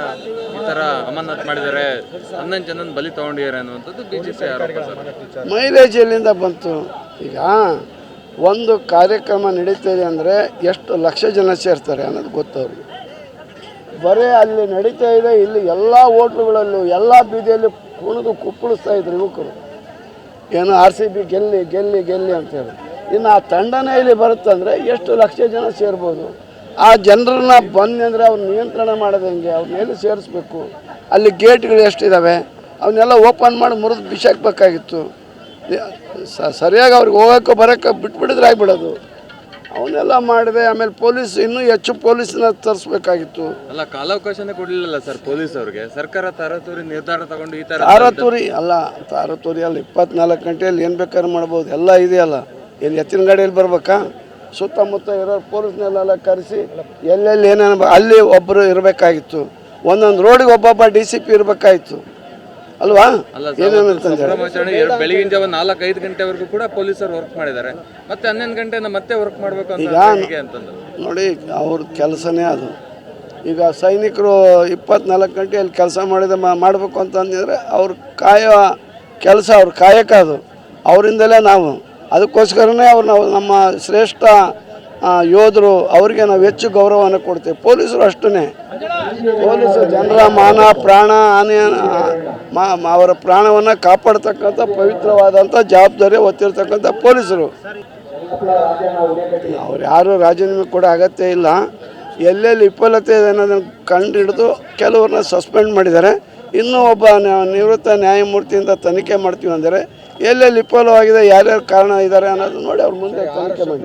ಈ ತರ ಅಮಾನತ್ ಹನ್ನೊಂದು ಬಲಿ ತಗೊಂಡಿದ್ದಾರೆ ಅನ್ನುವಂಥದ್ದು ಬಿಜೆಪಿ ಆರೋಪ ಸರ್. ಮೈಲೇಜ್ ಎಲ್ಲಿಂದ ಬಂತು? ಈಗ ಒಂದು ಕಾರ್ಯಕ್ರಮ ನಡೀತಿದೆ ಅಂದರೆ ಎಷ್ಟು ಲಕ್ಷ ಜನ ಸೇರ್ತಾರೆ ಅನ್ನೋದು ಗೊತ್ತವ್ರಿಗೆ ಬರೀ ಅಲ್ಲಿ ನಡೀತಾ ಇದೆ, ಇಲ್ಲಿ ಎಲ್ಲ ಹೋಟ್ಲುಗಳಲ್ಲೂ, ಎಲ್ಲ ಬೀದಿಯಲ್ಲಿ ಕುಣಿದು ಕುಪ್ಪಳಿಸ್ತಾ ಇದ್ರು ಯುವಕರು. ಏನು ಆರ್ ಸಿ ಬಿ ಗೆಲ್ಲಿ ಗೆಲ್ಲಿ ಗೆಲ್ಲಿ ಅಂತೇಳಿ ಇನ್ನು ಆ ತಂಡನೇ ಇಲ್ಲಿ ಬರುತ್ತಂದರೆ ಎಷ್ಟು ಲಕ್ಷ ಜನ ಸೇರ್ಬೋದು? ಆ ಜನರನ್ನ ಬಂದು ಅಂದರೆ ಅವ್ರು ನಿಯಂತ್ರಣ ಮಾಡೋದು ಹೆಂಗೆ? ಮೇಲೆ ಸೇರಿಸ್ಬೇಕು. ಅಲ್ಲಿ ಗೇಟ್ಗಳು ಎಷ್ಟಿದ್ದಾವೆ ಅವನ್ನೆಲ್ಲ ಓಪನ್ ಮಾಡಿ ಮುರಿದು ಬಿಸಾಕ್ಬೇಕಾಗಿತ್ತು. ಸ- ಸರಿಯಾಗಿ ಅವ್ರಿಗೆ ಹೋಗೋಕ್ಕೆ ಬರೋಕ್ಕೆ ಬಿಟ್ಬಿಡಿದ್ರೆ ಆಗಿಬಿಡೋದು. ಅವನ್ನೆಲ್ಲ ಮಾಡಿದೆ ಆಮೇಲೆ ಪೊಲೀಸ್ ಇನ್ನೂ ಹೆಚ್ಚು ಪೊಲೀಸನ್ನ ತರಿಸ್ಬೇಕಾಗಿತ್ತು. ಅಲ್ಲ ಕಾಲಾವಕಾಶನೇ ಕೊಡಲಿಲ್ಲ ಸರ್ ಪೊಲೀಸ್ ಅವ್ರಿಗೆ? ಸರ್ಕಾರ ತಾರತೂರಿ ನಿರ್ಧಾರ ತಗೊಂಡು ಈ ಥರ ತಾರತೂರಿ ಅಲ್ಲ ತಾರತೂರಿ ಅಲ್ಲ ಇಪ್ಪತ್ನಾಲ್ಕು ಗಂಟೆಯಲ್ಲಿ ಏನು ಬೇಕಾದ್ರೂ ಮಾಡ್ಬೋದು. ಎಲ್ಲ ಇದೆಯಲ್ಲ? ಏನು ಎತ್ತಿನ ಗಾಡಿಯಲ್ಲಿ ಬರ್ಬೇಕಾ? ಸುತ್ತಮುತ್ತ ಇರೋ ಪೊಲೀಸ್ನೆಲ್ಲ ಕರೆಸಿ ಎಲ್ಲೆಲ್ಲಿ ಏನೇನು ಅಲ್ಲಿ ಒಬ್ಬರು ಇರಬೇಕಾಗಿತ್ತು. ಒಂದೊಂದು ರೋಡಿಗೆ ಒಬ್ಬೊಬ್ಬ ಡಿ ಸಿ ಪಿ ಇರಬೇಕಾಗಿತ್ತು ಅಲ್ವಾ? ಬೆಳಗಿನ ಜಾವ ನಾಲ್ಕು ಐದು ಗಂಟೆವರೆಗೂ ಕೂಡ ಪೊಲೀಸರು ವರ್ಕ್ ಮಾಡಿದ್ದಾರೆ. ಮತ್ತೆ ಹನ್ನೊಂದು ಗಂಟೆನ ಮತ್ತೆ ವರ್ಕ್ ಮಾಡಬೇಕು ಅಂತ ನೋಡಿ ಅವ್ರ ಕೆಲಸನೇ ಅದು. ಈಗ ಸೈನಿಕರು ಇಪ್ಪತ್ನಾಲ್ಕು ಗಂಟೆ ಅಲ್ಲಿ ಕೆಲಸ ಮಾಡಿದ ಮಾಡಬೇಕು ಅಂತಂದಿದ್ರೆ ಅವ್ರ ಕಾಯೋ ಕೆಲಸ ಅವ್ರ ಕಾಯಕ ಅದು. ಅವರಿಂದಲೇ ನಾವು. ಅದಕ್ಕೋಸ್ಕರನೇ ಅವ್ರು ನಾವು ನಮ್ಮ ಶ್ರೇಷ್ಠ ಯೋಧರು, ಅವರಿಗೆ ನಾವು ಹೆಚ್ಚು ಗೌರವವನ್ನು ಕೊಡ್ತೀವಿ. ಪೊಲೀಸರು ಅಷ್ಟೇ ಪೊಲೀಸರು ಜನರ ಮಾನ, ಪ್ರಾಣ, ಹಾನಿ ಅವರ ಪ್ರಾಣವನ್ನು ಕಾಪಾಡ್ತಕ್ಕಂಥ ಪವಿತ್ರವಾದಂಥ ಜವಾಬ್ದಾರಿ ಹೊತ್ತಿರ್ತಕ್ಕಂಥ ಪೊಲೀಸರು. ಅವ್ರು ಯಾರು ರಾಜೀನಾಮೆ ಕೂಡ ಅಗತ್ಯ ಇಲ್ಲ. ಎಲ್ಲೆಲ್ಲಿ ವಿಫಲತೆ ಇದೆ ಅನ್ನೋದನ್ನು ಕಂಡು ಹಿಡಿದು ಕೆಲವ್ರನ್ನ ಸಸ್ಪೆಂಡ್ ಮಾಡಿದ್ದಾರೆ. ಇನ್ನೂ ಒಬ್ಬ ನಿವೃತ್ತ ನ್ಯಾಯಮೂರ್ತಿಯಿಂದ ತನಿಖೆ ಮಾಡ್ತೀವಿ ಅಂದರೆ ಎಲ್ಲೆಲ್ಲಿ ವಿಫಲವಾಗಿದೆ ಯಾರ್ಯಾರು ಕಾರಣ ಇದ್ದಾರೆ ಅನ್ನೋದು ನೋಡಿ ಅವ್ರ ಮುಂದೆ ತನಿಖೆ ಮಾಡಿ